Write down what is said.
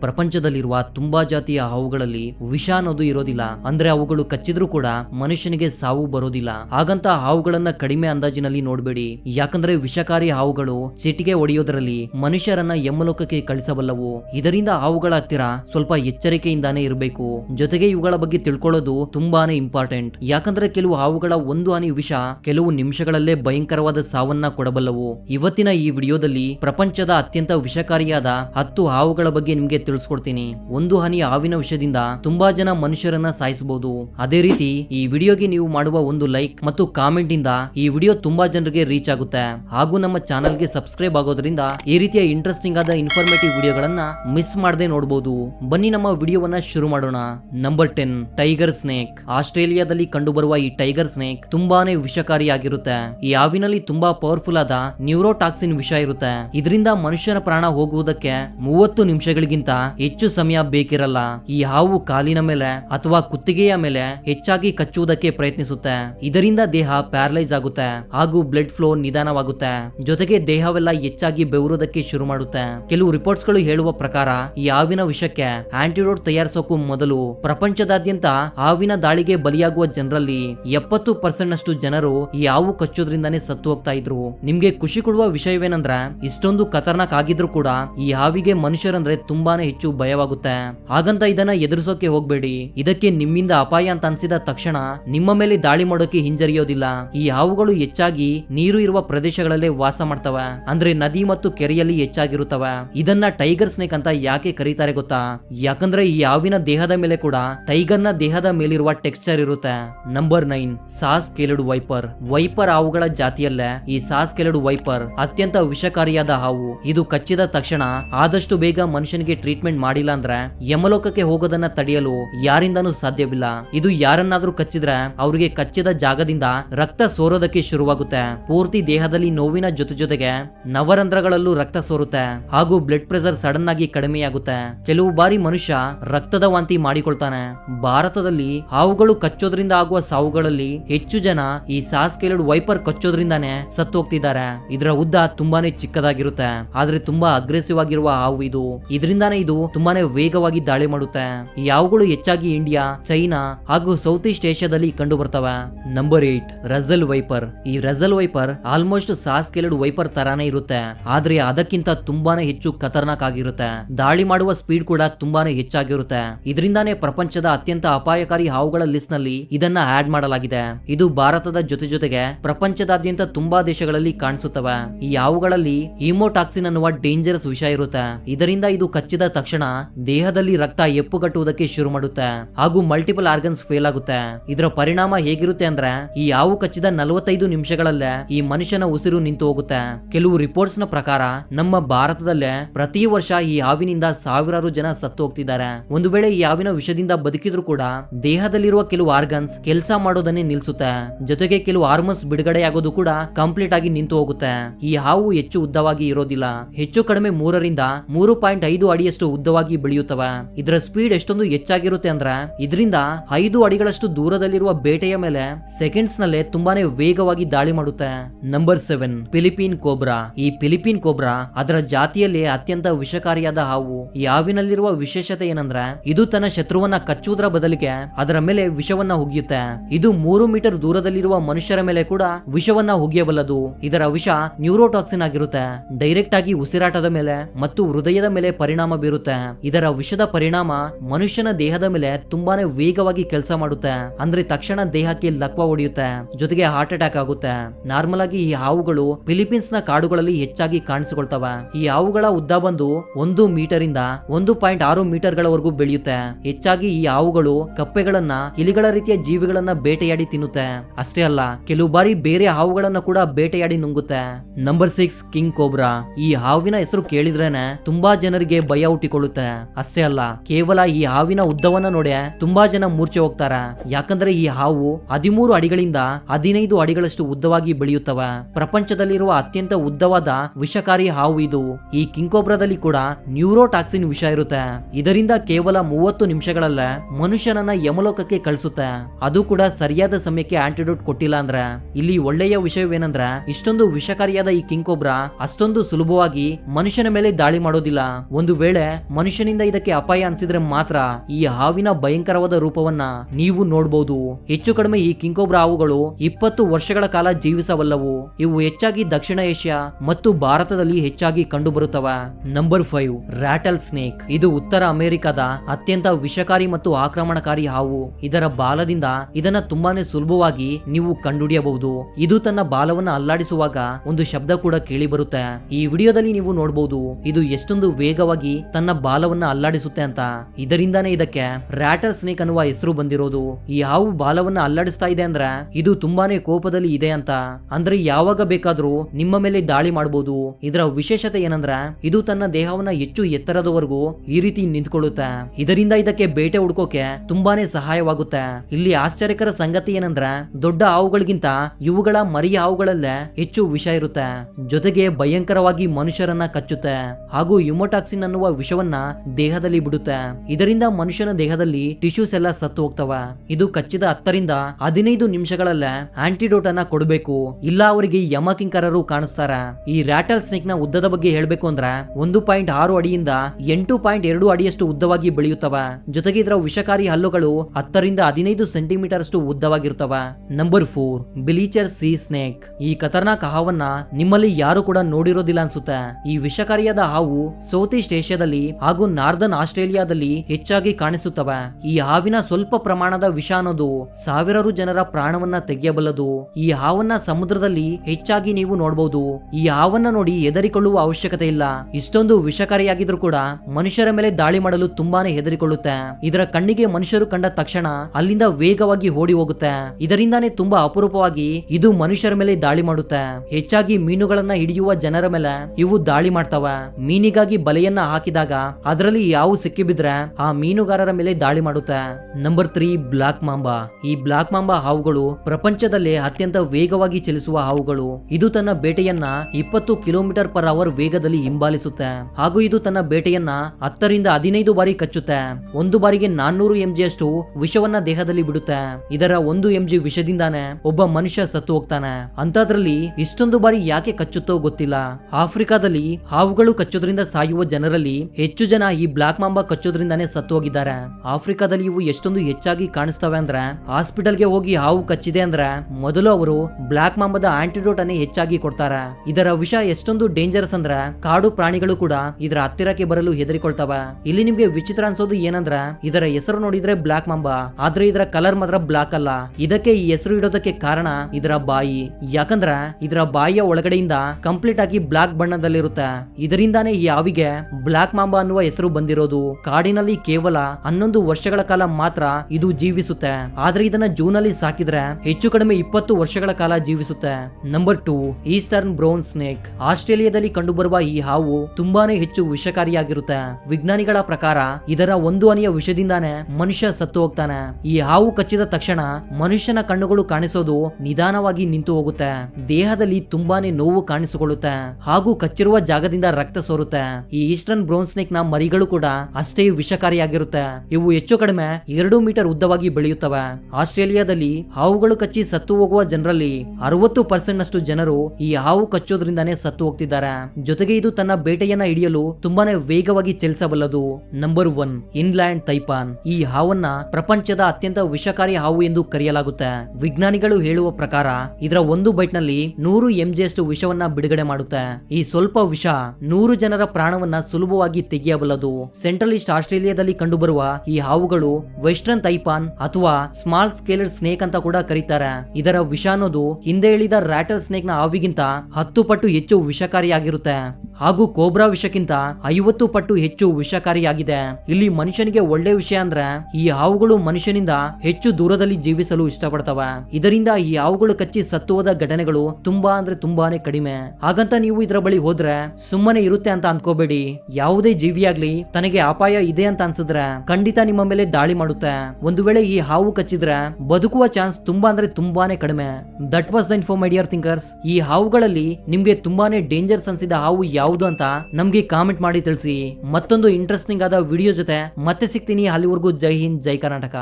ಪ್ರಪಂಚದಲ್ಲಿರುವ ತುಂಬಾ ಜಾತಿಯ ಹಾವುಗಳಲ್ಲಿ ವಿಷ ಅನ್ನೋದು ಇರೋದಿಲ್ಲ. ಅಂದ್ರೆ ಅವುಗಳು ಕಚ್ಚಿದ್ರೂ ಕೂಡ ಮನುಷ್ಯನಿಗೆ ಸಾವು ಬರೋದಿಲ್ಲ. ಹಾಗಂತ ಹಾವುಗಳನ್ನ ಕಡಿಮೆ ಅಂದಾಜಿನಲ್ಲಿ ನೋಡ್ಬೇಡಿ. ಯಾಕಂದ್ರೆ ವಿಷಕಾರಿ ಹಾವುಗಳು ಸಿಟಿಗೆ ಒಡೆಯೋದರಲ್ಲಿ ಮನುಷ್ಯರನ್ನ ಯಮಲೋಕಕ್ಕೆ ಕಳಿಸಬಲ್ಲವು. ಇದರಿಂದ ಹಾವುಗಳ ಹತ್ತಿರ ಸ್ವಲ್ಪ ಎಚ್ಚರಿಕೆಯಿಂದಾನೇ ಇರಬೇಕು. ಜೊತೆಗೆ ಇವುಗಳ ಬಗ್ಗೆ ತಿಳ್ಕೊಳ್ಳೋದು ತುಂಬಾನೇ ಇಂಪಾರ್ಟೆಂಟ್. ಯಾಕಂದ್ರೆ ಕೆಲವು ಹಾವುಗಳ ಒಂದು ಹನಿ ವಿಷ ಕೆಲವು ನಿಮಿಷಗಳಲ್ಲೇ ಭಯಂಕರವಾದ ಸಾವನ್ನ ಕೊಡಬಲ್ಲವು. ಇವತ್ತಿನ ಈ ವಿಡಿಯೋದಲ್ಲಿ ಪ್ರಪಂಚದ ಅತ್ಯಂತ ವಿಷಕಾರಿಯಾದ ಹತ್ತು ಹಾವುಗಳ ಬಗ್ಗೆ ನಿಮ್ಗೆ ತಿಳಿಸ್ಕೊಡ್ತೀನಿ. ಒಂದು ಹನಿ ಹಾವಿನ ವಿಷಯದಿಂದ ತುಂಬಾ ಜನ ಮನುಷ್ಯರನ್ನ ಸಾಯಿಸಬಹುದು ಅದೇ ರೀತಿ ಈ ವಿಡಿಯೋಗೆ ನೀವು ಮಾಡುವ ಒಂದು ಲೈಕ್ ಮತ್ತು ಕಾಮೆಂಟ್ ಇಂದ ಈ ವಿಡಿಯೋ ತುಂಬಾ ಜನರಿಗೆ ರೀಚ್ ಆಗುತ್ತೆ. ಹಾಗೂ ನಮ್ಮ ಚಾನಲ್ಗೆ ಸಬ್ಸ್ಕ್ರೈಬ್ ಆಗೋದ್ರಿಂದ ಈ ರೀತಿಯ ಇಂಟ್ರೆಸ್ಟಿಂಗ್ ಆದ ಇನ್ಫಾರ್ಮೇಟಿವ್ ವಿಡಿಯೋಗಳನ್ನ ಮಿಸ್ ಮಾಡದೆ ನೋಡಬಹುದು ಬನ್ನಿ ನಮ್ಮ ವಿಡಿಯೋವನ್ನ ಶುರು ಮಾಡೋಣ. ನಂಬರ್ ಟೆನ್ ಟೈಗರ್ ಸ್ನೇಕ್ ಆಸ್ಟ್ರೇಲಿಯಾದಲ್ಲಿ ಕಂಡುಬರುವ ಈ ಟೈಗರ್ ಸ್ನೇಕ್ ತುಂಬಾನೇ ವಿಷಕಾರಿಯಾಗಿರುತ್ತೆ. ಈ ಹಾವಿನಲ್ಲಿ ತುಂಬಾ ಪವರ್ಫುಲ್ ಆದ ನ್ಯೂರೋಟಾಕ್ಸಿನ್ ವಿಷ ಇರುತ್ತೆ. ಇದರಿಂದ ಮನುಷ್ಯನ ಪ್ರಾಣ ಹೋಗುವುದಕ್ಕೆ ಮೂವತ್ತು ನಿಮಿಷಗಳಿಗಿಂತ ಹೆಚ್ಚು ಸಮಯ ಬೇಕಿರಲ್ಲ. ಈ ಹಾವು ಕಾಲಿನ ಮೇಲೆ ಅಥವಾ ಕುತ್ತಿಗೆಯ ಮೇಲೆ ಹೆಚ್ಚಾಗಿ ಕಚ್ಚುವುದಕ್ಕೆ ಪ್ರಯತ್ನಿಸುತ್ತೆ. ಇದರಿಂದ ದೇಹ ಪ್ಯಾರಲೈಸ್ ಆಗುತ್ತೆ ಹಾಗೂ ಬ್ಲಡ್ ಫ್ಲೋ ನಿಧಾನವಾಗುತ್ತೆ. ಜೊತೆಗೆ ದೇಹವೆಲ್ಲ ಹೆಚ್ಚಾಗಿ ಬೆವರುವುದಕ್ಕೆ ಶುರು ಮಾಡುತ್ತೆ. ಕೆಲವು ರಿಪೋರ್ಟ್ಸ್ಗಳು ಹೇಳುವ ಪ್ರಕಾರ ಈ ಹಾವಿನ ವಿಷಕ್ಕೆ ಆಂಟಿಡೋಟ್ ತಯಾರಿಸೋಕು ಮೊದಲು ಪ್ರಪಂಚದಾದ್ಯಂತ ಹಾವಿನ ದಾಳಿಗೆ ಬಲಿಯಾಗುವ ಜನರಲ್ಲಿ ಎಪ್ಪತ್ತು ಪರ್ಸೆಂಟ್ ನಷ್ಟು ಜನರು ಈ ಹಾವು ಕಚ್ಚೋದ್ರಿಂದಾನೇ ಸತ್ತು ಹೋಗ್ತಾ ಇದ್ರು. ನಿಮ್ಗೆ ಖುಷಿ ಕೊಡುವ ವಿಷಯವೇನಂದ್ರೆ, ಇಷ್ಟೊಂದು ಖತರ್ನಾಕ್ ಆಗಿದ್ರು ಕೂಡ ಈ ಹಾವಿಗೆ ಮನುಷ್ಯರಂದ್ರೆ ತುಂಬಾನೇ ಹೆಚ್ಚು ಭಯವಾಗುತ್ತೆ. ಹಾಗಂತ ಇದನ್ನ ಎದುರಿಸೋಕೆ ಹೋಗ್ಬೇಡಿ. ಇದಕ್ಕೆ ನಿಮ್ಮಿಂದ ಅಪಾಯ ಅಂತ ಅನ್ಸಿದ ತಕ್ಷಣ ನಿಮ್ಮ ಮೇಲೆ ದಾಳಿ ಮಾಡೋಕೆ ಹಿಂಜರಿಯೋದಿಲ್ಲ. ಈ ಹಾವುಗಳು ಹೆಚ್ಚಾಗಿ ನೀರು ಇರುವ ಪ್ರದೇಶಗಳಲ್ಲೇ ವಾಸ ಮಾಡ್ತವೆ. ಅಂದ್ರೆ ನದಿ ಮತ್ತು ಕೆರೆಯಲ್ಲಿ ಹೆಚ್ಚಾಗಿರುತ್ತವೆ. ಇದನ್ನ ಟೈಗರ್ ಸ್ನೇಕ್ ಅಂತ ಯಾಕೆ ಕರೀತಾರೆ ಗೊತ್ತಾ? ಯಾಕಂದ್ರೆ ಈ ಹಾವಿನ ದೇಹದ ಮೇಲೆ ಕೂಡ ಟೈಗರ್ನ ದೇಹದ ಮೇಲಿರುವ ಟೆಕ್ಸ್ಚರ್ ಇರುತ್ತೆ. Number nine saw scaled viper. Viper ಹಾವುಗಳ ಜಾತಿಯಲ್ಲೇ ಈ ಸಾಸ್ ಕೆಲಡು ವೈಪರ್ ಅತ್ಯಂತ ವಿಷಕಾರಿಯಾದ ಹಾವು. ಇದು ಕಚ್ಚಿದ ತಕ್ಷಣ ಆದಷ್ಟು ಬೇಗ ಮನುಷ್ಯನಿಗೆ ಟ್ರೀಟ್ಮೆಂಟ್ ಮಾಡಿಲ್ಲ ಅಂದ್ರೆ ಯಮಲೋಕಕ್ಕೆ ಹೋಗೋದನ್ನ ತಡೆಯಲು ಯಾರಿಂದನೂ ಸಾಧ್ಯವಿಲ್ಲ. ಇದು ಯಾರನ್ನಾದ್ರೂ ಕಚ್ಚಿದ್ರೆ ಅವ್ರಿಗೆ ಕಚ್ಚಿದ ಜಾಗದಿಂದ ರಕ್ತ ಸೋರೋದಕ್ಕೆ ಶುರುವಾಗುತ್ತೆ. ಪೂರ್ತಿ ದೇಹದಲ್ಲಿ ನೋವಿನ ಜೊತೆ ಜೊತೆಗೆ ನವರಂಧ್ರಗಳಲ್ಲೂ ರಕ್ತ ಸೋರುತ್ತೆ. ಹಾಗೂ ಬ್ಲಡ್ ಪ್ರೆಷರ್ ಸಡನ್ ಆಗಿ ಕಡಿಮೆಯಾಗುತ್ತೆ. ಕೆಲವು ಬಾರಿ ಮನುಷ್ಯ ರಕ್ತದ ವಾಂತಿ ಮಾಡಿಕೊಳ್ತಾನೆ. ಭಾರತದಲ್ಲಿ ಹಾವುಗಳು ಕಚ್ಚೋದ್ರಿಂದ ಆಗುವ ಸಾವುಗಳಲ್ಲಿ ಹೆಚ್ಚು ಜನ ಈ ಸಾಸ್ ಕೆಲವು ವೈಪರ್ ಕಚ್ಚೋದ್ರಿಂದಾನೆ ಸತ್ತು ಹೋಗ್ತಿದ್ದಾರೆ ಇದರ ಉದ್ದ ತುಂಬಾನೇ ಚಿಕ್ಕದಾಗಿರುತ್ತೆ. ಆದ್ರೆ ತುಂಬಾ ಅಗ್ರೆಸಿವ್ ಆಗಿರುವ ಹಾವು ಇದು. ಇದರಿಂದಾನೇ ಇದು ತುಂಬಾನೇ ವೇಗವಾಗಿ ದಾಳಿ ಮಾಡುತ್ತೆ. ಈ ಹಾವುಗಳು ಹೆಚ್ಚಾಗಿ ಇಂಡಿಯಾ, ಚೈನಾ ಹಾಗೂ ಸೌತ್ ಈಸ್ಟ್ ಏಷ್ಯಾದಲ್ಲಿ ಕಂಡು ಬರ್ತವೆ ನಂಬರ್ ಏಟ್ ರಜಲ್ ವೈಪರ್ ಈ Russell viper almost saw scaled viper ತರಾನೇ ಇರುತ್ತೆ. ಆದ್ರೆ ಅದಕ್ಕಿಂತ ತುಂಬಾನೇ ಹೆಚ್ಚು ಖತರ್ನಾಕ್ ಆಗಿರುತ್ತೆ. ದಾಳಿ ಮಾಡುವ ಸ್ಪೀಡ್ ಕೂಡ ತುಂಬಾನೇ ಹೆಚ್ಚಾಗಿರುತ್ತೆ. ಇದರಿಂದಾನೇ ಪ್ರಪಂಚದ ಅತ್ಯಂತ ಅಪಾಯಕಾರಿ ಹಾವುಗಳ ಲಿಸ್ಟ್ನಲ್ಲಿ ಇದನ್ನ ಆಡ್ ಮಾಡಲಾಗಿದೆ. ಇದು ಭಾರತದ ಜೊತೆ ಜೊತೆಗೆ ಪ್ರಪಂಚದಾದ್ಯಂತ ತುಂಬಾ ದೇಶಗಳಲ್ಲಿ ಕಾಣಿಸುತ್ತವೆ. ಈ ಹಾವುಗಳಲ್ಲಿ ಹಿಮೋಟಾಕ್ಸಿನ್ ಅನ್ನುವ ಡೇಂಜರಸ್ ವಿಷಯ ಇರುತ್ತೆ. ಇದರಿಂದ ಇದು ಕಚ್ಚಿದ ತಕ್ಷಣ ದೇಹದಲ್ಲಿ ರಕ್ತ ಎಪ್ಪುಗಟ್ಟುವುದಕ್ಕೆ ಶುರು ಮಾಡುತ್ತೆ ಹಾಗೂ ಮಲ್ಟಿಪಲ್ ಆರ್ಗನ್ಸ್ ಫೇಲ್ ಆಗುತ್ತೆ. ಇದರ ಪರಿಣಾಮ ಹೇಗಿರುತ್ತೆ ಅಂದ್ರೆ ಈ ಹಾವು ಕಚ್ಚಿದ ನಲವತ್ತೈದು ನಿಮಿಷಗಳಲ್ಲೇ ಈ ಮನುಷ್ಯನ ಉಸಿರು ನಿಂತು ಹೋಗುತ್ತೆ. ಕೆಲವು ರಿಪೋರ್ಟ್ಸ್ನ ಪ್ರಕಾರ ನಮ್ಮ ಭಾರತದಲ್ಲೇ ಪ್ರತಿ ವರ್ಷ ಈ ಹಾವಿನಿಂದ ಸಾವಿರಾರು ಜನ ಸತ್ತು ಹೋಗ್ತಿದ್ದಾರೆ. ಒಂದು ವೇಳೆ ಈ ಹಾವಿನ ವಿಷದಿಂದ ಬದುಕಿದ್ರು ಕೂಡ ದೇಹದಲ್ಲಿರುವ ಕೆಲವು ಆರ್ಗನ್ಸ್ ಕೆಲಸ ಮಾಡೋದನ್ನೇ ನಿಲ್ಸುತ್ತೆ. ಜೊತೆಗೆ ಕೆಲವು ಹಾರ್ಮೋನ್ಸ್ ಬಿಡುಗಡೆ ಆಗೋದು ಕೂಡ ಕಂಪ್ಲೀಟ್ ಆಗಿ ನಿಂತು ಹೋಗುತ್ತೆ. ಈ ಹಾವು ಹೆಚ್ಚು ಉದ್ದವಾಗಿ ಇರೋದಿಲ್ಲ. ಹೆಚ್ಚು ಕಡಿಮೆ ಮೂರರಿಂದ ಮೂರು ಪಾಯಿಂಟ್ ಐದು ಅಡಿಯಷ್ಟು ಉದ್ದವಾಗಿ ಬೆಳೆಯುತ್ತವೆ? ಇದರ ಸ್ಪೀಡ್ ಎಷ್ಟೊಂದು ಹೆಚ್ಚಾಗಿರುತ್ತೆ ಅಂದ್ರೆ, ಇದರಿಂದ ಐದು ಅಡಿಗಳಷ್ಟು ದೂರದಲ್ಲಿರುವ ಬೇಟೆಯ ಮೇಲೆ ಸೆಕೆಂಡ್ಸ್ ನಲ್ಲೇ ತುಂಬಾನೇ ವೇಗವಾಗಿ ದಾಳಿ ಮಾಡುತ್ತೆ. ನಂಬರ್ ಸೆವೆನ್ ಫಿಲಿಪೀನ್ ಕೋಬ್ರಾ ಈ ಫಿಲಿಪೀನ್ ಕೋಬ್ರಾ ಅದರ ಜಾತಿಯಲ್ಲಿ ಅತ್ಯಂತ ವಿಷಕಾರಿಯಾದ ಹಾವು. ಈ ಹಾವಿನಲ್ಲಿರುವ ವಿಶೇಷತೆ ಏನಂದ್ರೆ, ಇದು ತನ್ನ ಶತ್ರುವನ್ನ ಕಚ್ಚುವುದರ ಬದಲಿಗೆ ಅದರ ಮೇಲೆ ವಿಷವನ್ನ ಹುಗಿಯುತ್ತೆ ಇದು ಮೂರು ಮೀಟರ್ ದೂರದಲ್ಲಿರುವ ಮನುಷ್ಯರ ಮೇಲೆ ಕೂಡ ವಿಷವನ್ನ ಹುಗಿಯಬಲ್ಲದು ಇದರ ವಿಷ ನ್ಯೂರೋಟಾಕ್ಸಿನ್ ಆಗಿರುತ್ತೆ. ಡೈರೆಕ್ಟ್ ಆಗಿ ಉಸಿರಾಟದ ಮೇಲೆ ಮತ್ತು ಹೃದಯದ ಮೇಲೆ ಪರಿಣಾಮ ಬೀರುತ್ತೆ ಇದರ ವಿಷದ ಪರಿಣಾಮ ಮನುಷ್ಯನ ದೇಹದ ಮೇಲೆ ತುಂಬಾನೇ ವೇಗವಾಗಿ ಕೆಲಸ ಮಾಡುತ್ತೆ. ಅಂದ್ರೆ ತಕ್ಷಣ ದೇಹಕ್ಕೆ ಲಕ್ವ ಹೊಡೆಯುತ್ತೆ. ಜೊತೆಗೆ ಹಾರ್ಟ್ ಅಟ್ಯಾಕ್ ಆಗುತ್ತೆ. ನಾರ್ಮಲ್ ಆಗಿ ಈ ಹಾವುಗಳು ಫಿಲಿಪೀನ್ಸ್ನ ಕಾಡುಗಳಲ್ಲಿ ಹೆಚ್ಚಾಗಿ ಕಾಣಿಸಿಕೊಳ್ತವೆ. ಈ ಹಾವುಗಳ ಉದ್ದ ಬಂದು ಒಂದು ಮೀಟರ್ ಇಂದ ಒಂದು ಪಾಯಿಂಟ್ ಆರು ಮೀಟರ್ ಗಳವರೆಗೂ ಬೆಳೆಯುತ್ತೆ. ಹೆಚ್ಚಾಗಿ ಈ ಹಾವುಗಳು ಕಪ್ಪೆಗಳನ್ನ ಇಲಿಗಳ ರೀತಿಯ ಜೀವಿಗಳನ್ನ ಬೇಟೆಯಾಡಿ ತಿನ್ನುತ್ತೆ. ಅಷ್ಟೇ ಅಲ್ಲ, ಕೆಲವು ಬಾರಿ ಬೇರೆ ಹಾವುಗಳನ್ನ ಕೂಡ ಬೇಟೆಯಾಡಿ ನುಂಗುತ್ತೆ. ನಂಬರ್ ಸಿಕ್ಸ್ ಕಿಂಗ್ ಕೋಬ್ರಾ ಈ ಹಾವಿನ ಹೆಸರು ಕೇಳಿದ್ರೇನೆ ತುಂಬಾ ಜನರಿಗೆ ಭಯ ಹುಟ್ಟಿಕೊಳ್ಳುತ್ತೆ. ಅಷ್ಟೇ ಅಲ್ಲ, ಕೇವಲ ಈ ಹಾವಿನ ಉದ್ದವನ್ನ ನೋಡಿ ತುಂಬಾ ಜನ ಮೂರ್ಛೆ ಹೋಗ್ತಾರ? ಯಾಕಂದ್ರೆ ಈ ಹಾವು ಹದಿಮೂರು ಅಡಿಗಳಿಂದ ಹದಿನೈದು ಅಡಿಗಳಷ್ಟು ಉದ್ದವಾಗಿ ಬೆಳೆಯುತ್ತವೆ. ಪ್ರಪಂಚದಲ್ಲಿರುವ ಅತ್ಯಂತ ಉದ್ದವಾದ ವಿಷಕಾರಿ ಹಾವು ಇದು. ಈ ಕಿಂಕೋಬ್ರದಲ್ಲಿ ಕೂಡ ನ್ಯೂರೋಟಾಕ್ಸಿನ್ ವಿಷ ಇರುತ್ತೆ. ಇದರಿಂದ ಕೇವಲ ಮೂವತ್ತು ನಿಮಿಷಗಳಲ್ಲೇ ಮನುಷ್ಯನನ್ನ ಯಮಲೋಕಕ್ಕೆ ಕಳಿಸುತ್ತೆ. ಅದು ಕೂಡ ಸರಿಯಾದ ಸಮಯಕ್ಕೆ ಆಂಟಿಡೋಟ್ ಕೊಟ್ಟಿಲ್ಲ ಅಂದ್ರೆ. ಇಲ್ಲಿ ಒಳ್ಳೆಯ ವಿಷಯವೇನಂದ್ರೆ, ಇಷ್ಟೊಂದು ವಿಷಕಾರಿಯಾದ ಈ ಕಿಂಕೋಬ್ರ ಅಷ್ಟೊಂದು ಸುಲಭವಾಗಿ ಮನುಷ್ಯನ ಮೇಲೆ ದಾಳಿ ಮಾಡೋದಿಲ್ಲ. ಒಂದು ವೇಳೆ ಮನುಷ್ಯನಿಂದ ಇದಕ್ಕೆ ಅಪಾಯ ಅನ್ಸಿದ್ರೆ ಮಾತ್ರ ಈ ಹಾವಿನ ಭಯಂಕರವಾದ ರೂಪವನ್ನ ನೀವು ನೋಡಬಹುದು ಹೆಚ್ಚು ಕಡಿಮೆ ಈ ಕಿಂಕೋಬ್ರ ಹಾವುಗಳು ಇಪ್ಪತ್ತು ವರ್ಷಗಳ ಕಾಲ ಜೀವಿಸಬಲ್ಲವು. ಇವು ಹೆಚ್ಚಾಗಿ ದಕ್ಷಿಣ ಏಷ್ಯಾ ಮತ್ತು ಭಾರತದಲ್ಲಿ ಹೆಚ್ಚಾಗಿ ಕಂಡುಬರುತ್ತವೆ. Number five, rattle snake. ಇದು ಉತ್ತರ ಅಮೆರಿಕದ ಅತ್ಯಂತ ವಿಷಕಾರಿ ಮತ್ತು ಆಕ್ರಮಣಕಾರಿ ಹಾವು. ಇದರ ಬಾಲದಿಂದ ಇದನ್ನ ತುಂಬಾನೇ ಸುಲಭವಾಗಿ ನೀವು ಕಂಡುಹಿಡಿಯಬಹುದು. ಇದು ತನ್ನ ಬಾಲವನ್ನ ಅಲ್ಲಾಡಿಸುವಾಗ ಒಂದು ಶಬ್ದ ಕೂಡ ಕೇಳಿ ಬರುತ್ತೆ ಈ ವಿಡಿಯೋದಲ್ಲಿ ನೀವು ನೋಡಬಹುದು ಇದು ಎಷ್ಟೊಂದು ವೇಗವಾಗಿ ತನ್ನ ಬಾಲವನ್ನ ಅಲ್ಲಾಡಿಸುತ್ತೆ ಅಂತ. ಇದರಿಂದಾನೇ ಇದಕ್ಕೆ ರಾಟಲ್ ಸ್ನೇಕ್ ಅನ್ನುವ ಹೆಸರು ಬಂದಿರೋದು. ಈ ಹಾವು ಬಾಲವನ್ನ ಅಲ್ಲಾಡಿಸ್ತಾ ಇದೆ ಅಂದ್ರೆ ಇದು ತುಂಬಾನೇ ಕೋಪದಲ್ಲಿ ಇದೆ ಅಂತ. ಅಂದ್ರೆ ಯಾವಾಗ ಬೇಕಾದ್ರೂ ನಿಮ್ಮ ಮೇಲೆ ದಾಳಿ ಮಾಡಬಹುದು ಇದರ ವಿಶೇಷತೆ ಏನಂದ್ರೆ ಇದು ತನ್ನ ದೇಹವನ್ನ ಹೆಚ್ಚು ಎತ್ತರದವರೆಗೂ ಈ ರೀತಿ ನಿಂತ್ಕೊಳ್ಳುತ್ತೆ. ಇದರಿಂದ ಇದಕ್ಕೆ ಬೇಟೆ ಹುಡ್ಕೋಕೆ ತುಂಬಾನೇ ಸಹಾಯವಾಗುತ್ತೆ. ಇಲ್ಲಿ ಆಶ್ಚರ್ಯಕರ ಸಂಗತಿ ಏನಂದ್ರೆ ದೊಡ್ಡ ಹಾವುಗಳಿಗಿಂತ ಇವುಗಳ ಮರಿ ಹಾವುಗಳಲ್ಲೇ ಹೆಚ್ಚು ವಿಷ ಇರುತ್ತೆ. ಜೊತೆಗೆ ಭಯಂಕರವಾಗಿ ಮನುಷ್ಯರನ್ನ ಕಚ್ಚುತ್ತೆ. ಹಾಗೂ ಯುಮೋಟಾಕ್ಸಿನ್ ಅನ್ನುವ ವಿಷವನ್ನ ದೇಹದಲ್ಲಿ ಬಿಡುತ್ತೆ. ಇದರಿಂದ ಮನುಷ್ಯನ ದೇಹದಲ್ಲಿ ಟಿಶ್ಯೂಸ್ ಎಲ್ಲ ಸತ್ತು ಹೋಗ್ತವ. ಇದು ಕಚ್ಚಿದ ಹತ್ತರಿಂದ ಹದಿನೈದು ನಿಮಿಷಗಳಲ್ಲೇ ಆಂಟಿಡೋಟ್ ಅನ್ನ ಕೊಡಬೇಕು. ಇಲ್ಲ ಅವರಿಗೆ ಯಮಕಿಂಕರರು ಕಾಣಿಸ್ತಾರ. ಈ ರ್ಯಾಟಲ್ ಸ್ನೇಕ್ನ ಉದ್ದದ ಬಗ್ಗೆ ಹೇಳಬೇಕು ಅಂದ್ರೆ ಒಂದು ಪಾಯಿಂಟ್ ಆರು ಅಡಿಯಿಂದ ಎಂಟು ಪಾಯಿಂಟ್ ಎರಡು ಅಡಿಯಷ್ಟು ಉದ್ದವಾಗಿ ಬೆಳೆಯುತ್ತವ. ಜೊತೆಗೆ ಇದರ ವಿಷಕಾರಿ ಹಲ್ಲುಗಳು ಹತ್ತರಿಂದ ಹದಿನೈದು ಸೆಂಟಿಮೀಟರ್ ಅಷ್ಟು ಉದ್ದವಾಗಿರ್ತವ. Number four Belcher's sea snake ಈ ಖತರ್ನಾಕ್ ಹಾವನ್ನ ನಿಮ್ಮಲ್ಲಿ ಯಾರು ಕೂಡ ನೋಡಿರೋದಿಲ್ಲ ಅನ್ಸುತ್ತೆ. ಈ ವಿಷಕಾರಿಯಾದ ಹಾವು ಸೌತ್ ಈಸ್ಟ್ ಏಷ್ಯಾದಲ್ಲಿ ಹಾಗೂ ನಾರ್ದನ್ ಆಸ್ಟ್ರೇಲಿಯಾದಲ್ಲಿ ಹೆಚ್ಚಾಗಿ ಕಾಣಿಸುತ್ತವೆ. ಈ ಹಾವಿನ ಸ್ವಲ್ಪ ಪ್ರಮಾಣದ ವಿಷ ಅನ್ನೋದು ಸಾವಿರಾರು ಜನರ ಪ್ರಾಣವನ್ನ ತೆಗೆಯಬಲ್ಲದು. ಈ ಹಾವನ್ನ ಸಮುದ್ರದಲ್ಲಿ ಹೆಚ್ಚಾಗಿ ನೀವು ನೋಡಬಹುದು ಈ ಹಾವನ್ನ ನೋಡಿ ಹೆದರಿಕೊಳ್ಳುವ ಅವಶ್ಯಕತೆ ಇಲ್ಲ. ಇಷ್ಟೊಂದು ವಿಷಕಾರಿಯಾಗಿದ್ರು ಕೂಡ ಮನುಷ್ಯರ ಮೇಲೆ ದಾಳಿ ಮಾಡಲು ತುಂಬಾನೇ ಹೆದರಿಕೊಳ್ಳುತ್ತೆ. ಇದರ ಕಣ್ಣಿಗೆ ಮನುಷ್ಯರು ಕಂಡ ತಕ್ಷಣ ಅಲ್ಲಿಂದ ವೇಗವಾಗಿ ಓಡಿ ಹೋಗುತ್ತೆ. ಇದರಿಂದಾನೇ ತುಂಬಾ ಅಪರೂಪವಾಗಿ ಇದು ಮನುಷ್ಯರ ಮೇಲೆ ದಾಳಿ ಮಾಡುತ್ತೆ. ಹೆಚ್ಚಾಗಿ ಮೀನುಗಳನ್ನ ಹಿಡಿಯುವ ಜನರ ಮೇಲೆ ಇವು ದಾಳಿ ಮಾಡ್ತವೆ. ಮೀನಿಗಾಗಿ ಬಲೆಯನ್ನ ಹಾಕಿದಾಗ ಅದರಲ್ಲಿ ಯಾವ ಸಿಕ್ಕಿ ಬಿದ್ರೆ ಆ ಮೀನುಗಾರರ ಮೇಲೆ ದಾಳಿ ಮಾಡುತ್ತೆ. ನಂಬರ್ ತ್ರೀ ಬ್ಲಾಕ್ ಮಾಂಬಾ ಈ ಬ್ಲಾಕ್ ಮಾಂಬಾ ಹಾವುಗಳು ಪ್ರಪಂಚದಲ್ಲಿ ಅತ್ಯಂತ ವೇಗವಾಗಿ ಚಲಿಸುವ ಹಾವುಗಳು. ಇದು ತನ್ನ ಬೇಟೆಯನ್ನ ಇಪ್ಪತ್ತು ಕಿಲೋಮೀಟರ್ ಪರ್ ಅವರ್ ವೇಗದಲ್ಲಿ ಹಿಂಬಾಲಿಸುತ್ತೆ. ಹಾಗೂ ಇದು ತನ್ನ ಬೇಟೆಯನ್ನ ಹತ್ತರಿಂದ ಹದಿನೈದು ಬಾರಿ ಕಚ್ಚುತ್ತೆ. ಒಂದು ಬಾರಿಗೆ ನಾನ್ನೂರು ಎಂಜಿ ಅಷ್ಟು ವಿಷವನ್ನ ದೇಹದಲ್ಲಿ ಬಿಡುತ್ತೆ. ಇದರ ಒಂದು ಎಂಜಿ ವಿಷದಿಂದಾನೆ ಒಬ್ಬ ಮನುಷ್ಯ ಸತ್ತು ಹೋಗ್ತಾನೆ. ಅಂತದ್ರಲ್ಲಿ ಇಷ್ಟೊಂದು ಬಾರಿ ಯಾಕೆ ಕಚ್ಚುತ್ತೋ ಗೊತ್ತಿಲ್ಲ. ಆಫ್ರಿಕಾದಲ್ಲಿ ಹಾವುಗಳು ಕಚ್ಚೋದ್ರಿಂದ ಸಾಯುವ ಜನರಲ್ಲಿ ಹೆಚ್ಚು ಜನ ಈ ಬ್ಲಾಕ್ ಮಾಂಬಾ ಕಚ್ಚೋದ್ರಿಂದಾನೇ ಸತ್ತು ಹೋಗಿದ್ದಾರೆ ಆಫ್ರಿಕಾದಲ್ಲಿ ಇವು ಎಷ್ಟೊಂದು ಹೆಚ್ಚಾಗಿ ಕಾಣಿಸ್ತವೆ ಅಂದ್ರೆ, ಹಾಸ್ಪಿಟಲ್ಗೆ ಹೋಗಿ ಹಾವು ಕಚ್ಚಿದೆ ಅಂದ್ರೆ, ಮೊದಲು ಅವರು ಬ್ಲಾಕ್ ಮಾಂಬದ ಆಂಟಿಡೋಟ್ ಅನ್ನೇ ಹೆಚ್ಚಾಗಿ ಕೊಡ್ತಾರೆ. ಇದರ ವಿಷ ಎಷ್ಟೊಂದು ಡೇಂಜರಸ್ ಅಂದ್ರೆ, ಕಾಡು ಪ್ರಾಣಿಗಳು ಕೂಡ ಇದರ ಹತ್ತಿರಕ್ಕೆ ಬರಲು ಹೆದರಿಕೊಳ್ತವೆ. ಇಲ್ಲಿ ನಿಮ್ಗೆ ವಿಚಿತ್ರ ಅನ್ಸೋದು ಏನಂದ್ರೆ, ಇದರ ಹೆಸರು ನೋಡಿದ್ರೆ ಬ್ಲಾಕ್ ಮಾಂಬಾ, ಆದ್ರೆ ಇದರ ಕಲರ್ ಮಾತ್ರ ಬ್ಲಾಕ್ ಅಲ್ಲ. ಇದಕ್ಕೆ ಈ ಹೆಸರು ಇಡೋದಕ್ಕೆ ಕಾರಣ ಇದರ ಬಾಯಿ. ಯಾಕಂದ್ರ, ಇದರ ಬಾಯಿಯ ಒಳಗಡೆಯಿಂದ ಕಂಪ್ಲೀಟ್ ಆಗಿ ಬ್ಲಾಕ್ ಬಣ್ಣದಲ್ಲಿರುತ್ತೆ. ಇದರಿಂದಾನೇ ಈ ಹಾವಿಗೆ ಬ್ಲಾಕ್ ಮಾಂಬಾ ಅನ್ನುವ ಹೆಸರು ಬಂದಿರೋದು. ಕಾಡಿನಲ್ಲಿ ಕೇವಲ ಹನ್ನೊಂದು ವರ್ಷಗಳ ಕಾಲ ಮಾತ್ರ ಇದು ಜೀವಿಸುತ್ತೆ. ಆದ್ರೆ ಇದನ್ನ ಜೂನ್ ಅಲ್ಲಿ ಸಾಕಿದ್ರೆ ಹೆಚ್ಚು ಕಡಿಮೆ ಇಪ್ಪತ್ತು ವರ್ಷಗಳ ಕಾಲ ಜೀವಿಸುತ್ತೆ. Number two eastern brown snake ಆಸ್ಟ್ರೇಲಿಯಾದಲ್ಲಿ ಕಂಡುಬರುವ ಈ ಹಾವು ತುಂಬಾನೇ ಹೆಚ್ಚು ವಿಷಕಾರಿಯಾಗಿರುತ್ತೆ. ವಿಜ್ಞಾನಿಗಳ ಪ್ರಕಾರ ಇದರ ಒಂದು ಹನಿಯ ವಿಷದಿಂದಾನೆ ಮನುಷ್ಯ ಸತ್ತು ಹೋಗ್ತಾನೆ. ಈ ಹಾವು ಕಚ್ಚಿದ ತಕ್ಷಣ ಮನುಷ್ಯನ ಕಣ್ಣುಗಳು ಕಾಣಿಸೋದು ನಿಧಾನವಾಗಿ ನಿಂತು ಹೋಗುತ್ತೆ. ದೇಹದಲ್ಲಿ ತುಂಬಾನೇ ನೋವು ಕಾಣಿಸಿಕೊಳ್ಳುತ್ತೆ. ಹಾಗೂ ಕಚ್ಚಿರುವ ಜಾಗದಿಂದ ರಕ್ತ ಸೋರುತ್ತೆ. ಈ ಈಸ್ಟರ್ನ್ ಬ್ರೌನ್ ಸ್ನೇಕ್ನ ಮರಿಗಳು ಕೂಡ ಅಷ್ಟೇ ವಿಷಕಾರಿಯಾಗಿರುತ್ತೆ. ಇವು ಹೆಚ್ಚು ಕಡಿಮೆ ಎರಡು ಮೀಟರ್ ಉದ್ದವಾಗಿ ಬೆಳೆಯುತ್ತವೆ. ಆಸ್ಟ್ರೇಲಿಯಾದಲ್ಲಿ ಹಾವುಗಳು ಕಚ್ಚಿ ಸತ್ತು ಹೋಗುವ ಜನರಲ್ಲಿ ಅರವತ್ತು ಪರ್ಸೆಂಟ್ ನಷ್ಟು ಜನರು ಈ ಹಾವು ಕಚ್ಚೋದ್ರಿಂದಾನೇ ಸತ್ತು ಹೋಗ್ತಿದ್ದಾರೆ. ಜೊತೆಗೆ ಇದು ತನ್ನ ಬೇಟೆಯನ್ನ ಹಿಡಿಯಲು ತುಂಬಾನೇ ವೇಗವಾಗಿ ಚಲಿಸಬಲ್ಲದು. ನಂಬರ್ ಒನ್ ಇನ್ಲ್ಯಾಂಡ್ ತೈಪಾನ್ ಈ ಹಾವನ್ನ ಪ್ರಪಂಚದ ಅತ್ಯಂತ ವಿಷಕಾರಿ ಹಾವು ಎಂದು ಕರೆಯಲಾಗುತ್ತೆ. ವಿಜ್ಞಾನಿಗಳು ಹೇಳುವ ಪ್ರಕಾರ ಇದರ ಒಂದು ಬೈಟ್ನಲ್ಲಿ ನೂರು ಎಂಜಿ ಅಷ್ಟು ವಿಷವನ್ನ ಬಿಡುಗಡೆ ಮಾಡುತ್ತೆ. ಈ ಸ್ವಲ್ಪ ವಿಷ ನೂರು ಜನರ ಪ್ರಾಣವನ್ನ ಸುಲಭವಾಗಿ ತೆಗೆಯಬಲ್ಲದು. ಸೆಂಟ್ರಲ್ ಈಸ್ಟ್ ಆಸ್ಟ್ರೇಲಿಯಾದಲ್ಲಿ ಕಂಡುಬರುವ ಈ ಹಾವುಗಳು ವೆಸ್ಟರ್ನ್ ತೈಪಾನ್ ಅಥವಾ ಸ್ಮಾಲ್ ಸ್ಕೇಲರ್ ಸ್ನೇಕ್ ಅಂತ ಕೂಡ ಕರೀತಾರೆ. ಇದರ ವಿಷ ಅನ್ನೋದು ಹಿಂದೆ ಹೇಳಿದ ರ್ಯಾಟಲ್ ಸ್ನೇಕ್ನ ಹಾವಿಗಿಂತ ಹತ್ತು ಪಟ್ಟು ಹೆಚ್ಚು ವಿಷಕಾರಿಯಾಗಿರುತ್ತೆ. ಹಾಗೂ ಕೋಬ್ರಾ ವಿಷಕ್ಕಿಂತ ಐವತ್ತು ಪಟ್ಟು ಹೆಚ್ಚು ವಿಷಕಾರಿಯಾಗಿದೆ. ಇಲ್ಲಿ ಮನುಷ್ಯನಿಗೆ ಒಳ್ಳೆ ವಿಷಯ ಅಂದ್ರೆ ಈ ಹಾವುಗಳು ಮನುಷ್ಯನಿಂದ ಹೆಚ್ಚು ದೂರದಲ್ಲಿ ಜೀವಿಸಲು ಇಷ್ಟಪಡ್ತವೆ. ಇದರಿಂದ ಈ ಹಾವುಗಳು ಕಚ್ಚಿ ಸತ್ತುವದ ಘಟನೆಗಳು ತುಂಬಾ ಅಂದ್ರೆ ತುಂಬಾನೇ ಕಡಿಮೆ. ಹಾಗಂತ ನೀವು ಇದರ ಬಳಿ ಹೋದ್ರೆ ಸುಮ್ಮನೆ ಇರುತ್ತೆ ಅಂತ ಅನ್ಕೋಬೇಡಿ. ಯಾವುದೇ ಜೀವಿಯಾಗ್ಲಿ ತನಗೆ ಅಪಾಯ ಇದೆ ಅಂತ ಅನ್ಸಿದ್ರೆ ಖಂಡಿತ ನಿಮ್ಮ ಮೇಲೆ ದಾಳಿ ಮಾಡುತ್ತೆ. ಒಂದು ವೇಳೆ ಈ ಹಾವು ಕಚ್ಚಿದ್ರೆ ಬದುಕುವ ಚಾನ್ಸ್ ತುಂಬಾ ಅಂದ್ರೆ ತುಂಬಾನೇ ಕಡಿಮೆ. That was the info my dear thinkers ಈ ಹಾವುಗಳಲ್ಲಿ ನಿಮ್ಗೆ ತುಂಬಾನೇ ಡೇಂಜರ್ಸ್ ಅನ್ಸಿದ ಹಾವು ಯಾವುದು ಅಂತ ನಮ್ಗೆ ಕಾಮೆಂಟ್ ಮಾಡಿ ತಿಳಿಸಿ. ಮತ್ತೊಂದು ಇಂಟ್ರೆಸ್ಟಿಂಗ್ ಆದ ವಿಡಿಯೋ ಜೊತೆ ಮತ್ತೆ ಸಿಗ್ತೀನಿ. ಅಲ್ಲಿವರೆಗೂ ಜೈ ಹಿಂದ್, ಜೈ ಕರ್ನಾಟಕ.